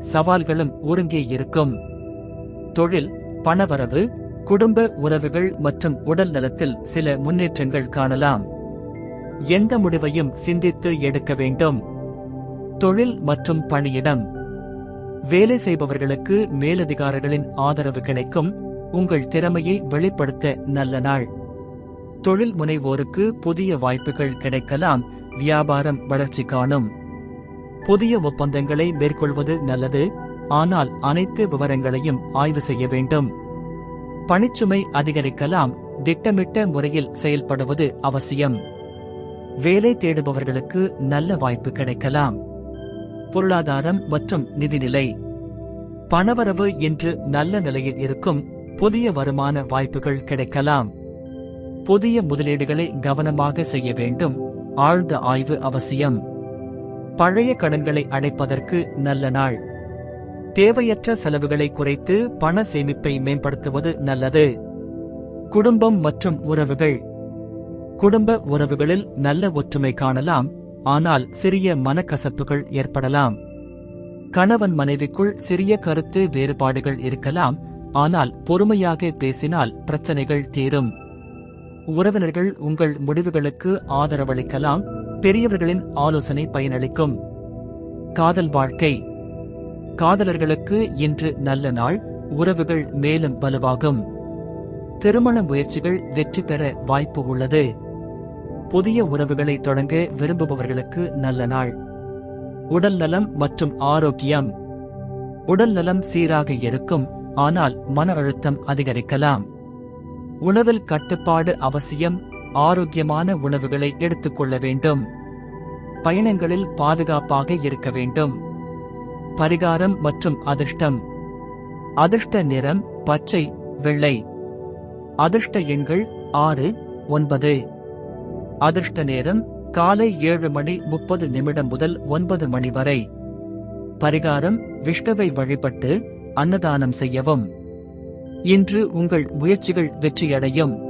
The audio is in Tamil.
சவால்களும் ஒருங்கே இருக்கும். தொழில் பணவரவு குடும்ப உறவுகள் மற்றும் உடல் நலத்தில் சில முன்னேற்றங்கள் காணலாம். எந்த முடிவையும் சிந்தித்து எடுக்க வேண்டும். தொழில் மற்றும் பணியிடம். வேலை செய்பவர்களுக்கு மேலதிகாரிகளின் ஆதரவு கிடைக்கும். உங்கள் திறமையை வெளிப்படுத்த நல்ல நாள். தொழில் முனைவோருக்கு புதிய வாய்ப்புகள் கிடைக்கலாம். வியாபாரம் வளர்ச்சி காணும். புதிய ஒப்பந்தங்களை மேற்கொள்வது நல்லது. ஆனால் அனைத்து விவரங்களையும் ஆய்வு செய்ய வேண்டும். பணிச்சுமை அதிகரிக்கலாம். திட்டமிட்ட முறையில் செயல்படுவது அவசியம். வேலை தேடுபவர்களுக்கு நல்ல வாய்ப்பு கிடைக்கலாம். பொருளாதாரம் மற்றும் நிதிநிலை. பணவரவு இன்று நல்ல நிலையில் இருக்கும். புதிய வருமான வாய்ப்புகள் கிடைக்கலாம். புதிய முதலீடுகளை கவனமாக செய்ய வேண்டும். ஆழ்ந்த ஆய்வு அவசியம். பழைய கடன்களை அடைப்பதற்கு நல்ல நாள். தேவையற்ற செலவுகளை குறைத்து பண சேமிப்பை மேம்படுத்துவது நல்லது. குடும்பம் மற்றும் உறவுகள். குடும்ப உறவுகளில் நல்ல ஒற்றுமை காணலாம் ஆனால் சிறிய மனக்கசப்புகள் ஏற்படலாம். கணவன் மனைவிக்குள் சிறிய கருத்து வேறுபாடுகள் இருக்கலாம் ஆனால் பொறுமையாக பேசினால் பிரச்சனைகள் தீரும். உறவினர்கள் உங்கள் முடிவுகளுக்கு ஆதரவளிக்கலாம் பெரியவர்களின் ஆலோசனை பயனளிக்கும். காதல் வாழ்க்கை. காதலர்களுக்கு இன்று நல்ல நாள் உறவுகள் மேலும் வலுவாகும். திருமண முயற்சிகள் வெற்றி பெற வாய்ப்பு உள்ளது. புதிய உறவுகளை தொடங்க விரும்புபவர்களுக்கு நல்ல நாள். உடல் நலம் மற்றும் ஆரோக்கியம். உடல் நலம் சீராக இருக்கும் ஆனால் மன அழுத்தம் அதிகரிக்கலாம். உணவில் கட்டுப்பாடு அவசியம் ஆரோக்கியமான உணவுகளை எடுத்துக்கொள்ள வேண்டும். பயணங்களில் பாதுகாப்பாக இருக்க வேண்டும். பரிகாரம் மற்றும் அதிர்ஷ்டம். அதிர்ஷ்ட நிறம் பச்சை வெள்ளை. அதிர்ஷ்ட எண்கள் ஆறு ஒன்பது. அதிர்ஷ்ட நேரம் காலை ஏழு மணி முப்பது நிமிடம் முதல் ஒன்பது மணி வரை. பரிகாரம் விஷ்ணுவை வழிபட்டு அன்னதானம் செய்யவும். இன்று உங்கள் முயற்சிகள் வெற்றியடையும்.